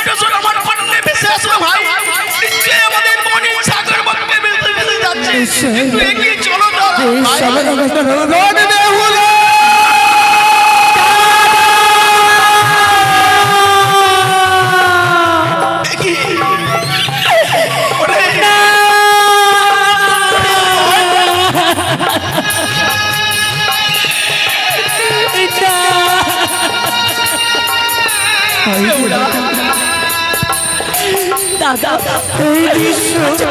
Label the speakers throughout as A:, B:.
A: অগ্রসর আমার পণ্যে ভেসে আসবে ভাই। নিশ্চয়ই আমাদের মনে সাগর মধ্যে ভেসে ভেসে যাচ্ছে। চলো না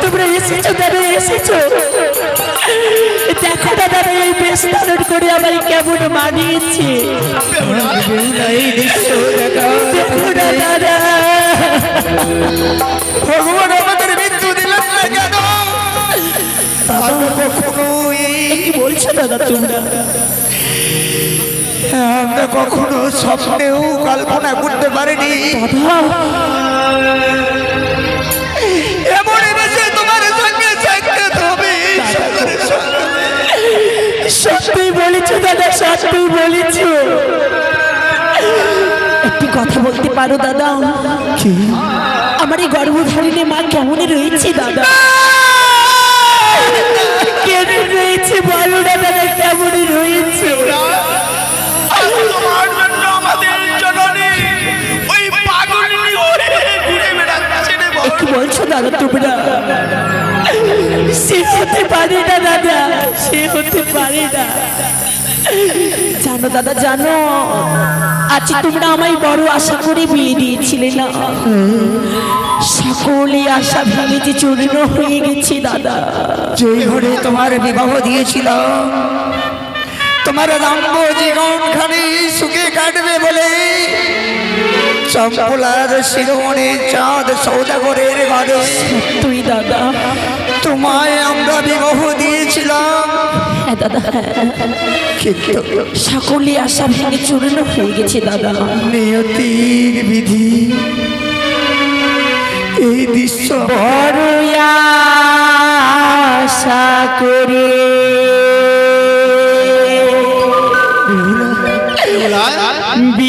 B: তোমরা এসেছ দাদা এসেছ দেখো দাদা এই বেশ ধারণ করে আমায় কেমন মানিয়েছে দেখো না দাদা
C: ভগবান আমাদের মৃত্যু দিলেন না কেন
B: কি বলছো দাদা তোমরা
C: আমরা কখনো স্বপ্নেও কল্পনা করতে পারিনি।
B: সত্যি বলেছ দাদা সত্যি বলেছ। একটি কথা বলতে পারো দাদা? আমার এই গর্ভধারিণী মা কেমন রয়েছে দাদা? কেমন রয়েছে বলো দাদা কেমন রয়েছে। কি বলছো দাদা তোমরা সে হতে পারে না দাদা সে হতে পারে না জানো দাদা জানো আজ তোমরা আমায় বড় আশা করে বিয়ে দিয়েছিলে না? সকলে আশা ভেঙেছে চূর্ণ হয়ে গেছে দাদা।
C: যেই ঘরে তোমার বিবাহ দিয়েছিলাম তোমার রাম্য জীবন খানি সুখে কাটবে বলে চম্পলার শিরোমণি চাঁদ সৌদাগরের ঘরে।
B: তুই দাদা
C: তোমায় আমরা বিবাহ দিয়েছিলাম।
B: হ্যাঁ দাদা।
C: কিন্তু
B: সকলে আশা ভেঙে চূর্ণ হয়ে গেছে দাদা।
C: নিয়তির বিধি এই দৃশ্য
B: বড় আশা করে। বিয়ে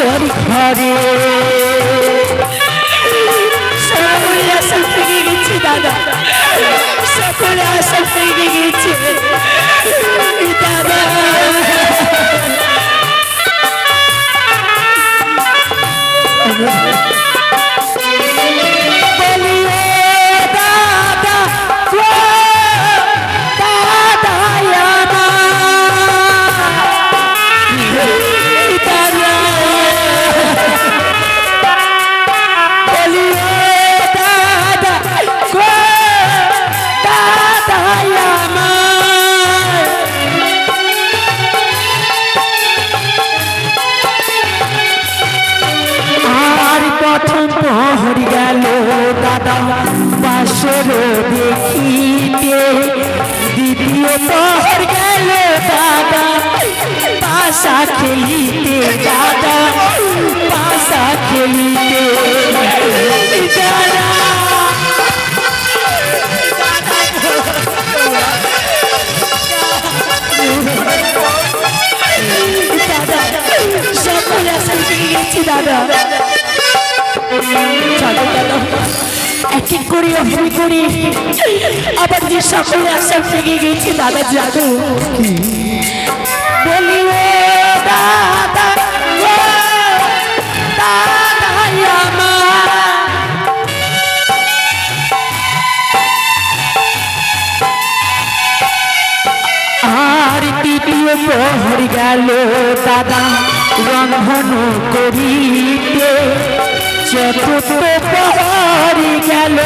B: পাশরি ঘরে সকলে আশা থেকে গেছে দাদা। সকলে আশা থেকে গেছে। বাসর দেখিতে দ্বিতীয় পর গেল দাদা। পাশা খেলিতে দাদা পাশা খেলিতে দাদা। সকলে দাদা। অভিনয় করি আবার যে সকলে আশা ভেঙে গেছে দাদা জানো বলি দাদা আর তৃতীয় প্রহর গেল দাদা রন্ধন করিতে চতুর্থ প্রহর গেল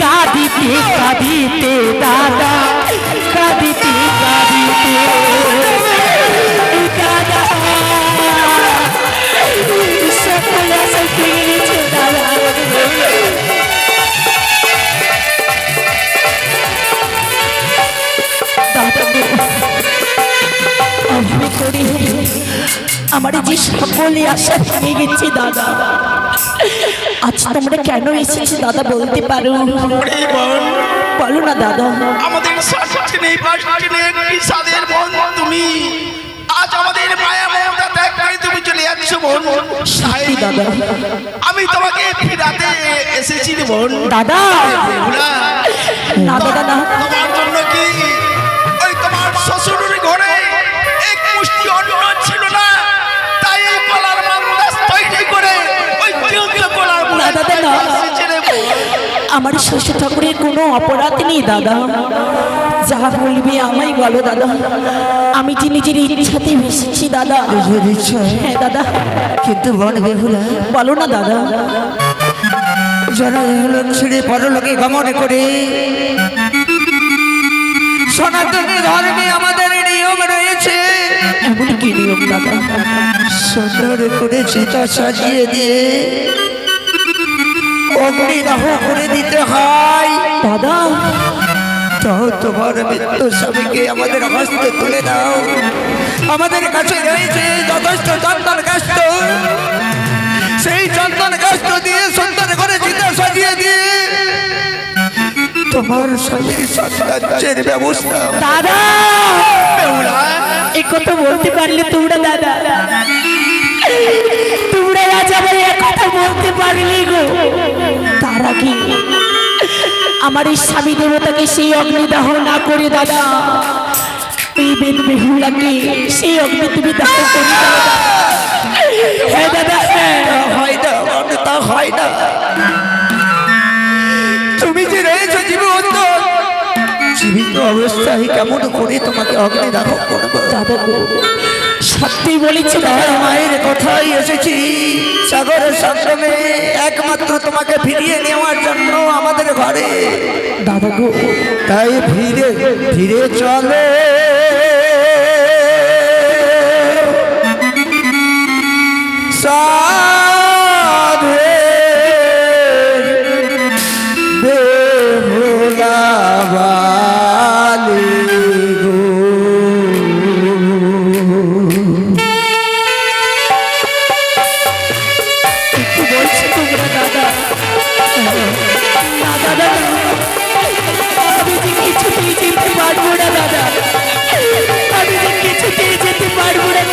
B: কাঁদিতে কাঁদিতে দাদা কাঁদিতে কাঁদিতে দাদা সকলে ভেঙে দাদা আমার যে সকলে আশা ভেঙে গেছে দাদা আজ তোমরা কেন এসেছি দাদা বলতে পারো? বলো না দাদা।
A: আমাদের নেই পাশে নেই সাদের বোন তুমি। আজ আমাদের মায়া মমতা ত্যাগ করে তুমি চলে যাচ্ছ বোন।
B: সত্যি দাদা।
A: আমি তোমাকে ফিরাতে এসেছি রে বোন।
B: দাদা! না দাদা না।
A: তোমার জন্য কি? ওই তোমার শ্বশুরের ঘরে এক মুষ্টি অন্ন ছিল না তাই এই কলার মান্দাস তৈরি করে ওই কেউকে কলার
B: না। আমার শ্বশুর ঠাকুরের কোনো অপরাধ নেই দাদা। যা বলবি আমায় বলো দাদা। আমি যে নিজের ইচ্ছাতে ভেসেছি দাদা। হ্যাঁ দাদা।
C: কিন্তু বেহুলা।
B: বলো না দাদা।
C: যারা হলো ছেড়ে পরলোকে গমন করে। সনাতনী ধর্মে আমাদের নিয়ম রয়েছে।
B: এমন কি নিয়ম দাদা।
C: সুন্দর করে চিতা সাজিয়ে দিয়ে। অগ্নিদাহ করে দিতে হয়।
B: দাদা
C: তো তোমার মৃত্যু স্বামীকে আমাদের হস্তে তুলে দাও। আমাদের কাছে রয়েছে যথেষ্ট চন্দন কাষ্ট সেই চন্দন কাষ্ট দিয়ে সুন্দর করে চিতা সাজিয়ে দিয়ে তোমার স্বামীর সন্তানের ব্যবস্থা।
B: দাদা এ কথা বলতে পারলে তোমরা দাদা। তোমরা আজ আমার কথা বলতে পারলি গো তারা কি আমার এই স্বামী দেবতাকে সেই অগ্নিদাহ না করে দাদা, এই বেদ বেহুলাকে সেই অগ্নি তুমি দাহ করে দাদা।
C: কেমন করে তোমাকে অগ্নি দাহ করব?
B: দাদা সত্যি বলেছি
C: তার মায়ের কথাই এসেছি। সাগরের সঙ্গে একমাত্র তোমাকে ফিরিয়ে নেওয়ার জন্য আমাদের ঘরে।
B: দাদা গো।
C: তাই ফিরে ফিরে চলে।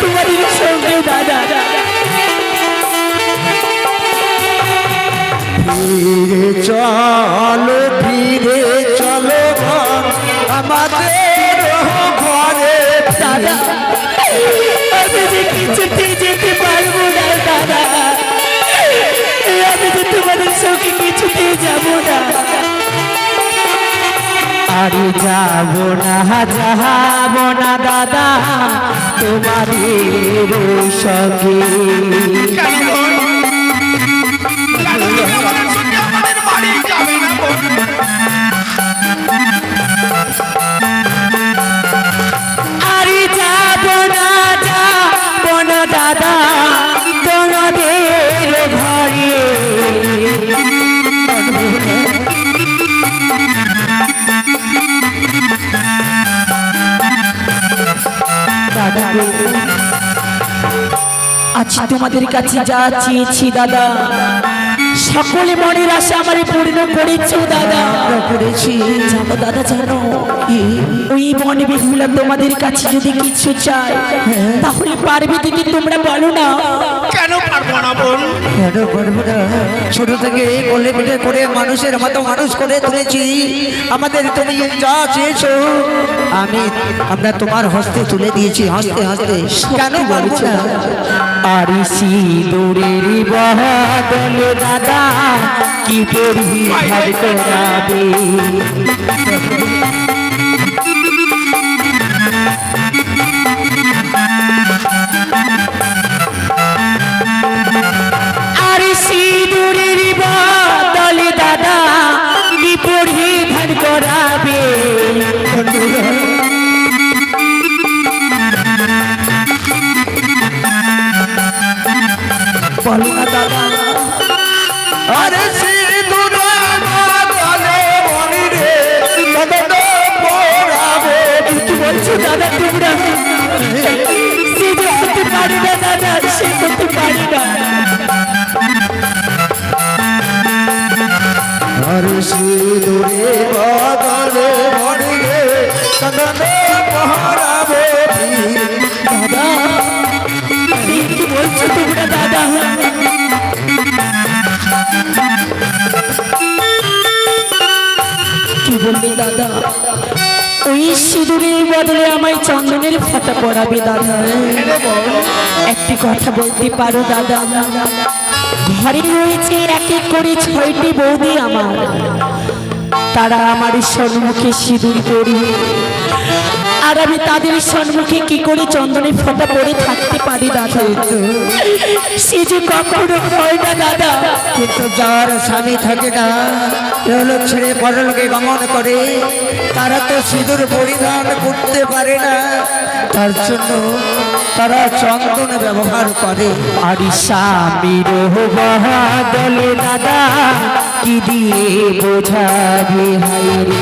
B: তোমাদের সঙ্গে দাদা
C: ফিরে চলো ফিরে চলো আমাদের ঘরে
B: দাদা আমি যে কিছুতেই যেতে পারব না দাদা আমি যে তোমাদের সঙ্গে যাব না আরে যাব না যাব না দাদা তোমারই সঙ্গে তোমাদের কাছে যা চেয়েছি দাদা। সকলে মনের আশা আমার পূর্ণ করেছ দাদা।
C: করেছি।
B: জানো দাদা জানো ওই বনে বেহুলা তোমাদের কাছে যদি কিছু চায় তাহলে পারবে দিদি তোমরা বলো না।
A: কেন পারব না বোন
C: কেন পারব না? ছোট থেকে কোলে পিঠে করে মানুষের মতো মানুষ করে তুলেছি। আমাদের তুমি যা চেয়েছো আমি আমরা তোমার হস্তে তুলে দিয়েছি হাসতে হাসতে। কেন বলছো?
B: আর সিঁদুরের বদলে দাদা কি ভাগ করাবে? বলো না কি দাদা। ওই সিঁদুরের বদলে আমায় চন্দনের ফাটা পড়াবে দাদা। একটি কথা বলতে পারো দাদা। ঘরে রয়েছে এক এক করে ছয়টি বৌদি আমার। তারা আমার সম্মুখে সিঁদুর পরিয়ে আর আমি তাদের সম্মুখে কি করে? চন্দনের ফোঁটা পরে থাকতে পারি দাদা সে যে কখনো হয় না দাদা।
C: কিন্তু যার স্বামী থাকে না লোক ছেড়ে পরলোকে গমন করে। তারা তো সিঁদুর পরিধান করতে পারে না। তার জন্য তারা চন্দন ব্যবহার করে।
B: আর স্বামীর বদলে দাদা কি দিয়ে বোঝাবে হায় রে?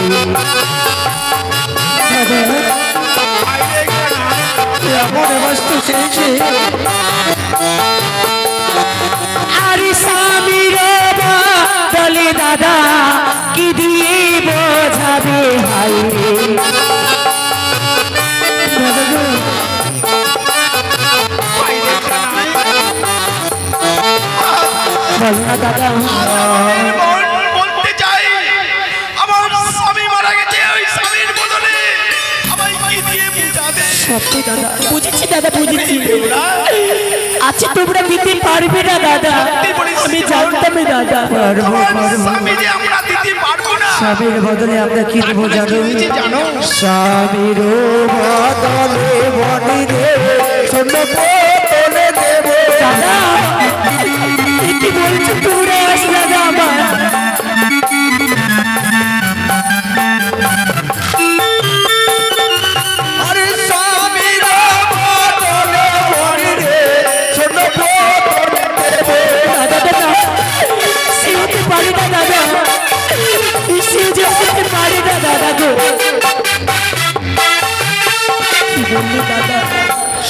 C: এমন বস্তু চেয়েছে
B: আর স্বামীর বদলে দাদা কি দিয়ে বোঝাবে রে বল না দাদা সত্যি দাদা। বুঝেছি দাদা বুঝেছি। আচ্ছা তোমরা দিতে পারবে না দাদা। আমি জানতামই দাদা।
C: পারব স্বামীর বদলে আমরা কি দেবো জানো? স্বামীর বদলে বনি দেবে দেবে।
B: দাদা কি বলছো? তোমরা দাদা আমার। পারে না দাদা যে পারে না দাদা গো।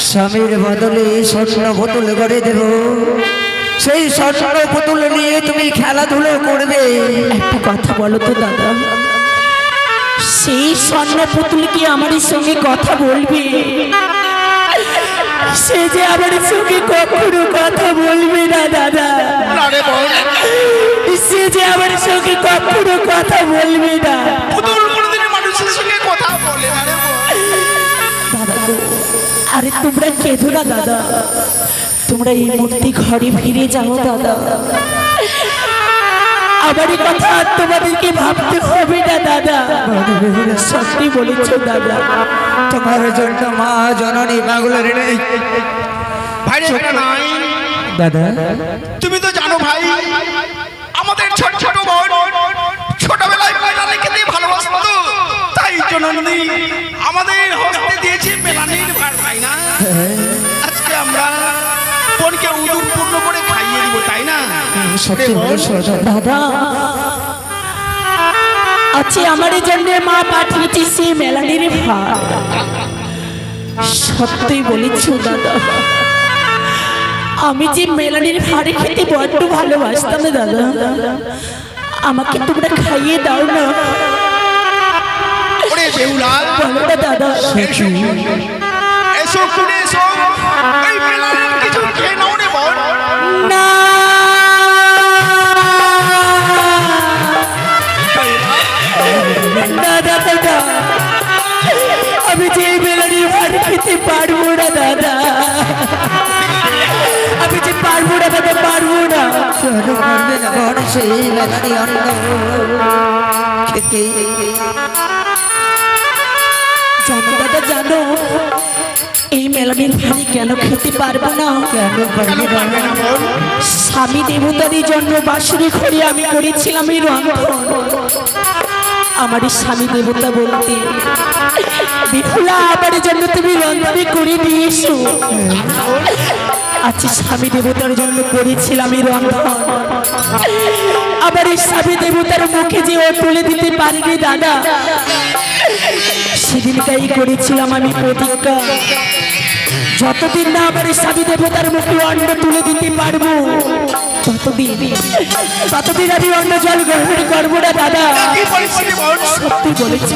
C: স্বামীর বদলে স্বর্ণ বোতল করে দেব। সেই স্বর্ণ বোতল নিয়ে তুমি খেলাধুলো করবে।
B: একটা কথা বলো তো দাদা। সেই স্বর্ণ পুতুল কি আমার সঙ্গে কথা বলবে? সে যে আমার সঙ্গে কখনো কথা বলবে না দাদা। যে আমার সঙ্গে কখনো কথা বলবে না।
A: মানুষের সঙ্গে কথা বলে না
B: দাদা গো, আরে তোমরা কেঁদো না দাদা। তোমরা এই মুহূর্তে ঘরে ফিরে যাও দাদা। আমার কথা আর তোমাদেরকে ভাবতে হবে না দাদা। সত্যি বলেছ দাদা।
C: তোমার জন্য মা জননী পাগলের নেই।
A: রে
C: দাদা?
A: তুমি তো জানো ভাই আমাদের ছোট ছোট বোন ছোটবেলায় মেলানি খেতে ভালোবাসতো। তাই জননী আমাদের হস্তে দিয়েছে মেলানির ভার তাই না আজকে আমরা বোনকে উদুম পূর্ণ করে খাইয়ে দিব তাই না?
C: সত্যি বলেছ দাদা
B: দাদা আচ্ছা আমার জন্য মা পাঠিয়েছে মেলানির ভার সত্যই বলেছ দাদা। আমি যে মেলানির ভারে খেতে বড্ড ভালোবাসতাম দাদা আমাকে তোমরা খাইয়ে দাও না। দাদা।
A: এসো এসো এই মেলানের কিছু খেয়ে নাও রে
B: না। দাদা দাদা আমি যে বেলারি ভাত খেতে পারব
C: কেন না বল সেই মেলারি অন্ন খেতে
B: জানো জানো এই মেলানির কেন খেতে পারব না?
C: কেন পারবে না।
B: স্বামী দেবতারই জন্য বাসুরি ঘরে আমি করেছিলাম এই রন্ধন। আমার স্বামী দেবতা বলতে বিপুলা আমার জন্য তুমি রন্ধনে করে দিয়েছ আচ্ছা স্বামী দেবতার জন্য করেছিলাম এই রন্ধন। আবার এই স্বামী দেবতার মুখে যে ও তুলে দিতে পারিনি দাদা। সেদিনটাই করেছিলাম আমি প্রতিজ্ঞা। যতদিন না আমার এই স্বামী দেবতার মুখে অন্ন তুলে দিতে পারব ততদিন ততদিন আমি অন্ন জল গ্রহণ করব না দাদা। সত্যি বলেছি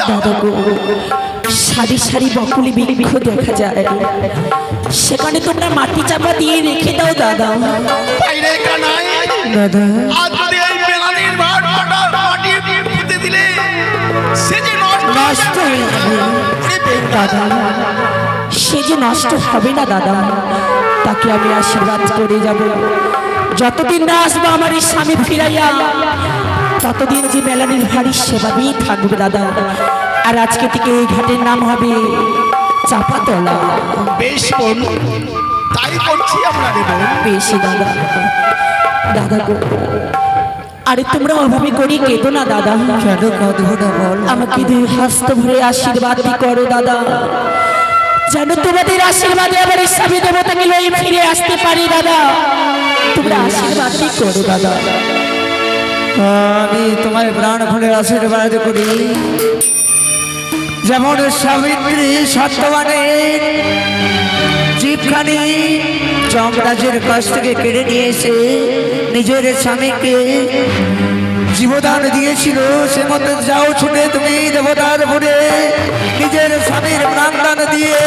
B: দাদা গো সারি সারি বকুলি বৃক্ষ দেখা যায়। সেখানে তোমরা মাটি চাপা দিয়ে রেখে দাও দাদা।
C: দাদা
A: সে যে নষ্ট
B: হবে না দাদা তাকে আমি আশীর্বাদ করে যাব। যতদিন না আসব আমার এই স্বামী ফিরাইয়া ততদিন যে মেলানির ভারী সেভাবেই থাকবে দাদা। আর আজকে থেকে এই ঘাটের নাম হবে চাপাতলা।
A: বেশ তাই করছি আমরা রে
B: বেশি দাদা দাদা গো আরে তোমরা অভাবে করি কেঁদো না দাদা।
C: কেন কাঁদবো না বল?
B: আমাকে দুই হস্ত ভরে আশীর্বাদ দি করো দাদা। যেন তোমাদের আশীর্বাদে আমার এই স্বামী দেবতাকে লয়ে ফিরে আসতে পারি দাদা। তোমরা আশীর্বাদ দি করো দাদা।
C: আমি তোমার প্রাণ খুলে আশীর্বাদ করি। যেমন সাবিত্রী সত্যবানের জীবখানি চমরাজের কাছ থেকে কেড়ে নিয়েছে নিজের স্বামীকে জীবদান দিয়েছিল, সে মতো যাও ছুটে তুমি দেবতার ভরে নিজের স্বামীর প্রাণদান দিয়ে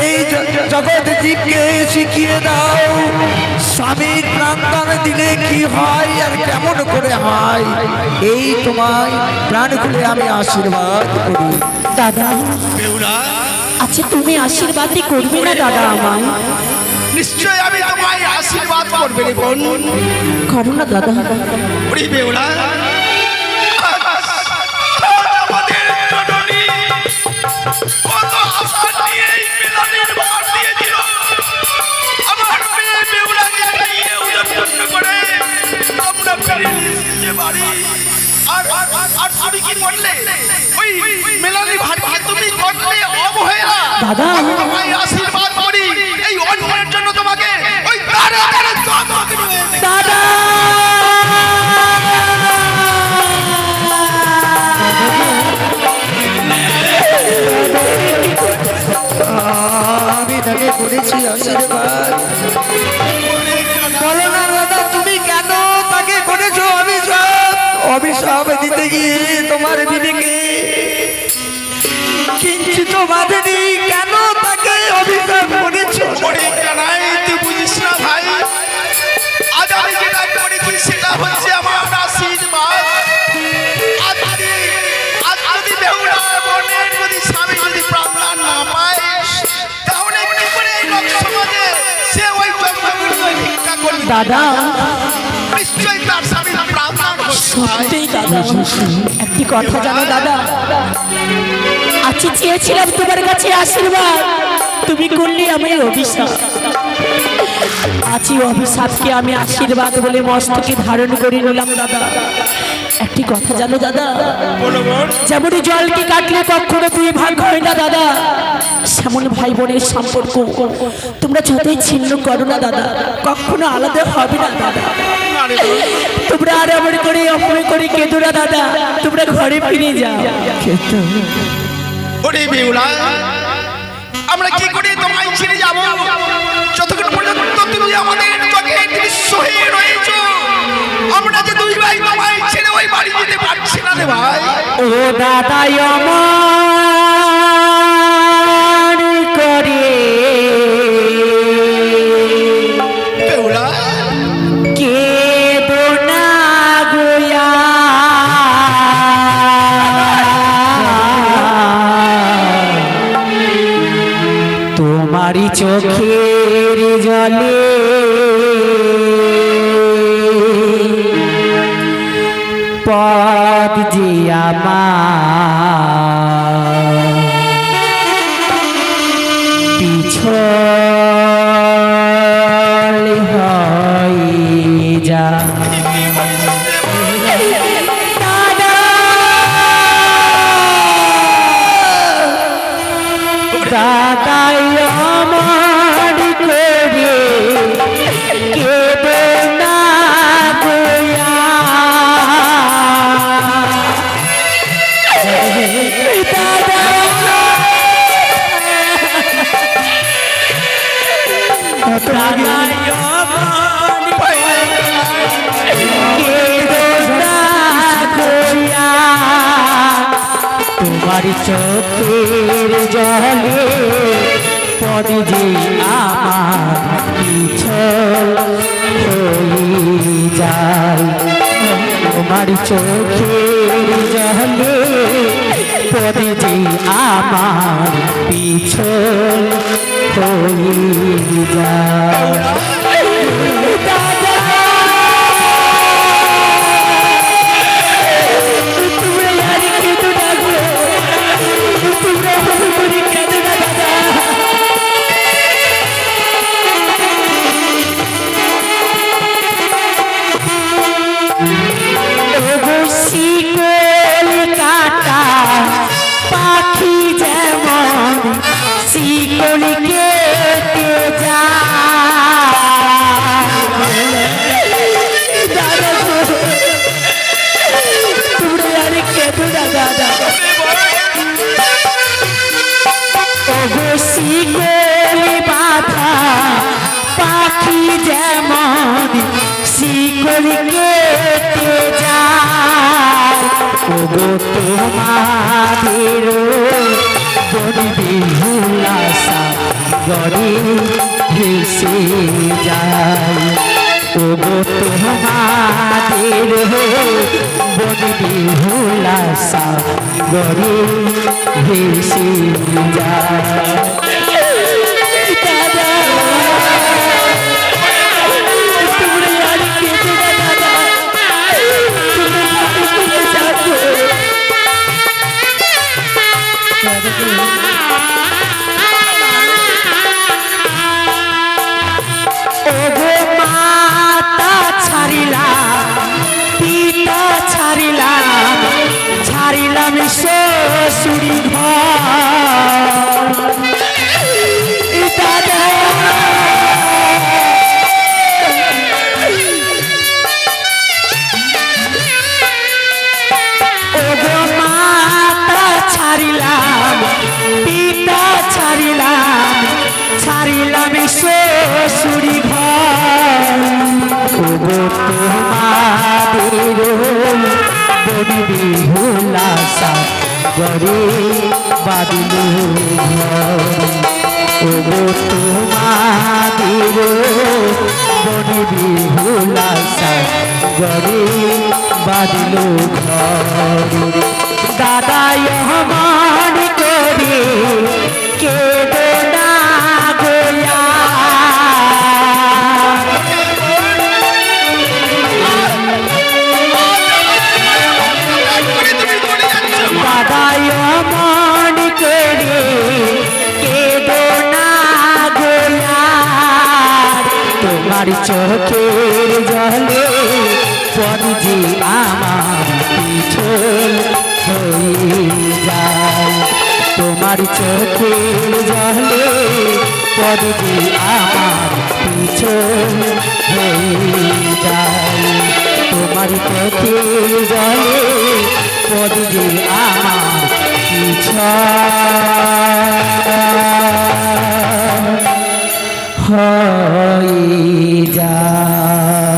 C: এই জগৎ জীবকে শিখিয়ে দাও। স্বামীর প্রাণদান দিলে কি হয় আর কেমন করে হয়, এই তোমায় প্রাণ খুলে আমি আশীর্বাদ করি।
B: দাদা আচ্ছা তুমি আশীর্বাদ দি করবে না দাদা আমায়?
A: নিশ্চয় আমি তোমায় আশীর্বাদ করবে রে বোন।
B: করো না দাদা।
A: ওরে বেহুলা আমাদের জননী কত আশা নিয়ে এই মেলানের ভার দিয়েছিল। আমার মেয়ে বেহুলাকে নিয়ে উদযাপন করে আমরা ফিরে এসেছি বাড়ি আর আর- আর তুমি কি করলে? ওই মেলানি তুমি করলে অবহেলা?
B: দাদা। দাদা।
A: নিশ্চয়ই তার স্বামী
B: দাদা একটি কথা জানো দাদা। আজকে চেয়েছিলাম তোমার কাছে আশীর্বাদ। তুমি করলে আমি অভিশাপ। আজ এই অভিশাপকে আমি আশীর্বাদ বলে মস্তকে ধারণ করে নিলাম দাদা। একটি কথা জানো দাদা যেমন জলকে কাটলে কখনো দুই ভাগ হয় না দাদা? সেমন ভাই বোনের সম্পর্ক। তোমরা যতই ছিন্ন করো না দাদা কখনো আলাদা হবে না দাদা। তোমরা আর আমার করে অপরে করে কেঁদো না দাদা। তোমরা ঘরে ফিরে যাও।
A: বেউলা। আমরা কি করে তোমায় ছেড়ে যাব? যতক্ষণ পর্যন্ত তুমি আমাদের চোখে দৃশ্য হয়ে রয়েছো, আমরা যে দুই ভাই তোমায় ছেড়ে ওই বাড়ি যেতে পারছি না রে ভাই।
D: ও দাদাই পদ আমার। পিছল হয়ে যা। দাদা তোমার চোখের জলে পদে যে আমার পিছল হয়ে যায়। চোখের জলে পদে যে আমার পিছল হয়ে যায়। গড়ে ভেসে যায়। ওগো তোমাদের বড়ি হুলাসা গরে ভেসে যায়। শ্বশুরি ঘর হুলাসা গরে বাদিল ওগো তোমাদের বড়ি হুলাসা গরে বাদিল ঘর দাদাই হমান করে কেদো তোমার চোখের জলে যে আমার হয়ে যায়। তোমার চোখের জলে যে আমার হয়ে যায়। তোমার চোখের জলে যে আমার পিছল। হয়ে যায়।